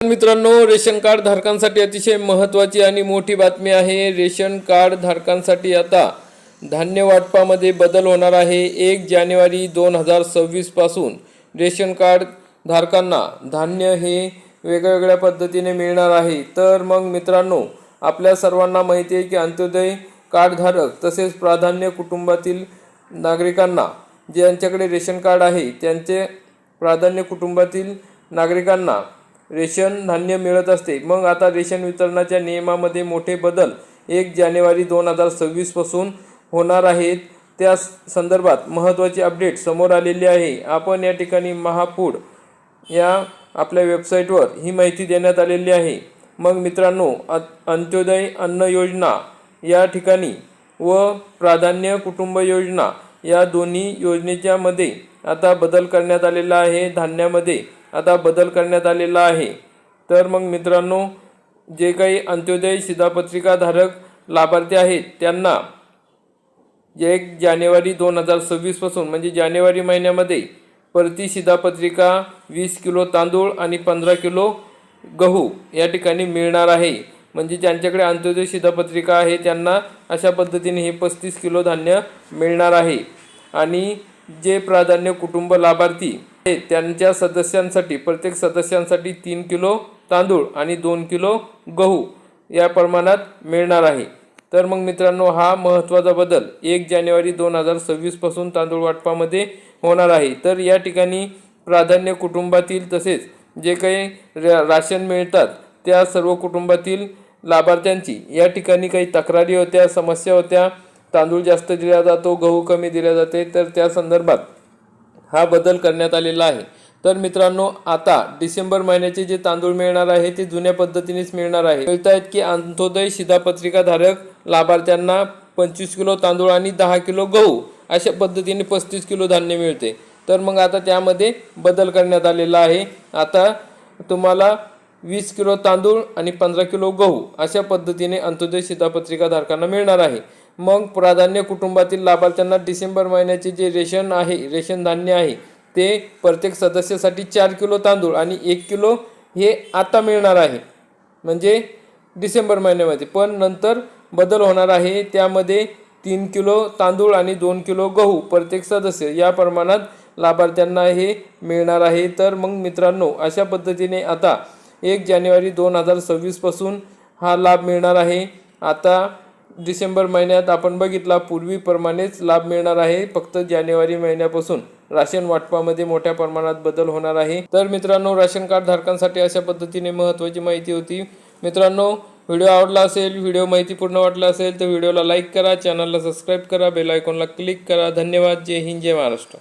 मित्रांनो ration card धारकांसाठी अतिशय महत्त्वाची आणि मोठी बातमी आहे. रेशन कार्ड धारकांसाठी आता धान्य वाटपामध्ये बदल होणार आहे. एक जानेवारी दोन हजार सव्वीसपासून रेशन कार्ड धारकांना धान्य हे वेगवेगळ्या पद्धतीने मिळणार आहे. तर मग मित्रांनो आपल्या सर्वांना माहिती आहे की अंत्योदय कार्डधारक तसेच प्राधान्य कुटुंबातील नागरिकांना ज्यांच्याकडे रेशन कार्ड आहे त्यांचे प्राधान्य कुटुंबातील नागरिकांना रेशन धान्य मिळत असते. मग आता रेशन वितरणाच्या नियमामध्ये मोठे बदल. एक जानेवारी दोन हजार सव्वीसपासून होणार आहेत. त्या संदर्भात महत्त्वाचे अपडेट समोर आलेले आहे. आपण या ठिकाणी महापूड या आपल्या वेबसाईटवर ही माहिती देण्यात आलेली आहे. मग मित्रांनो अंत्योदय अन्न योजना या ठिकाणी व प्राधान्य कुटुंब योजना या दोन्ही योजनेच्यामध्ये आता बदल करण्यात आलेला आहे. धान्यामध्ये आता बदल करण्यात आलेला आहे. तर मग मित्रांनो जे काही अंत्योदय शिधापत्रिकाधारक लाभार्थी आहेत त्यांना एक जानेवारी दोन हजार सव्वीसपासून म्हणजे जानेवारी महिन्यामध्ये प्रति शिधापत्रिका वीस किलो तांदूळ आणि पंधरा किलो गहू या ठिकाणी मिळणार आहे. म्हणजे ज्यांच्याकडे अंत्योदय शिधापत्रिका आहे त्यांना अशा पद्धतीने हे पस्तीस किलो धान्य मिळणार आहे. आणि जे प्राधान्य कुटुंब लाभार्थी त्यांच्या सदस्यांसाठी प्रत्येक सदस्यांसाठी तीन किलो तांदूळ आणि दोन किलो गहू या प्रमाणात मिळणार आहे. तर मग मित्रांनो हा महत्त्वाचा बदल एक जानेवारी दोन हजार सव्वीसपासून तांदूळ वाटपामध्ये होणार आहे. तर या ठिकाणी प्राधान्य कुटुंबातील तसेच जे काही रा- राशन मिळतात त्या सर्व कुटुंबातील लाभार्थ्यांची या ठिकाणी काही तक्रारी होत्या समस्या होत्या. तांदूळ जास्त दिला जातो गहू कमी दिला जाते. तर त्या संदर्भात हा बदल करण्यात आलेला आहे. तर मित्रांनो आता डिसेंबर महिन्याचे जे तांदूळ मिळणार आहे ते जुन्या पद्धतीनेच मिळणार आहे. मिळत आहेत की अंत्योदय शिधापत्रिकाधारक लाभार्थ्यांना पंचवीस किलो तांदूळ आणि दहा किलो गहू अशा पद्धतीने पस्तीस किलो धान्य मिळते. तर मग आता त्यामध्ये बदल करण्यात आलेला आहे. आता तुम्हाला वीस किलो तांदूळ आणि पंधरा किलो गहू अशा पद्धतीने अंत्योदय शिधापत्रिकाधारकांना मिळणार आहे. मग प्राधान्य कुटुंबातील लाभार्थ्यांना डिसेंबर महिन्याचे जे रेशन आहे रेशन धान्य आहे ते प्रत्येक सदस्यासाठी चार किलो तांदूळ आणि एक किलो हे आता मिळणार आहे. म्हणजे डिसेंबर महिन्यामध्ये. पण नंतर बदल होणार आहे. त्यामध्ये तीन किलो तांदूळ आणि दोन किलो गहू प्रत्येक सदस्य या प्रमाणात लाभार्थ्यांना हे मिळणार आहे. तर मग मित्रांनो अशा पद्धतीने आता एक जानेवारी दोन हजार सव्वीसपासून हा लाभ मिळणार आहे. आता डिसेंबर महिन्यात आपण बघितला पूर्वीप्रमाणेच लाभ मिळणार आहे. फक्त जानेवारी महिन्यापासून राशन वाटपामध्ये मोठ्या प्रमाणात बदल होणार आहे. तर मित्रांनो राशन कार्ड धारकांसाठी अशा पद्धतीने महत्त्वाची माहिती होती. मित्रांनो व्हिडिओ आवडला असेल व्हिडिओ माहितीपूर्ण वाटला असेल तर व्हिडिओला लाईक करा चॅनलला सबस्क्राईब करा बेल आयकॉनला क्लिक करा. धन्यवाद. जय हिंद जय महाराष्ट्र.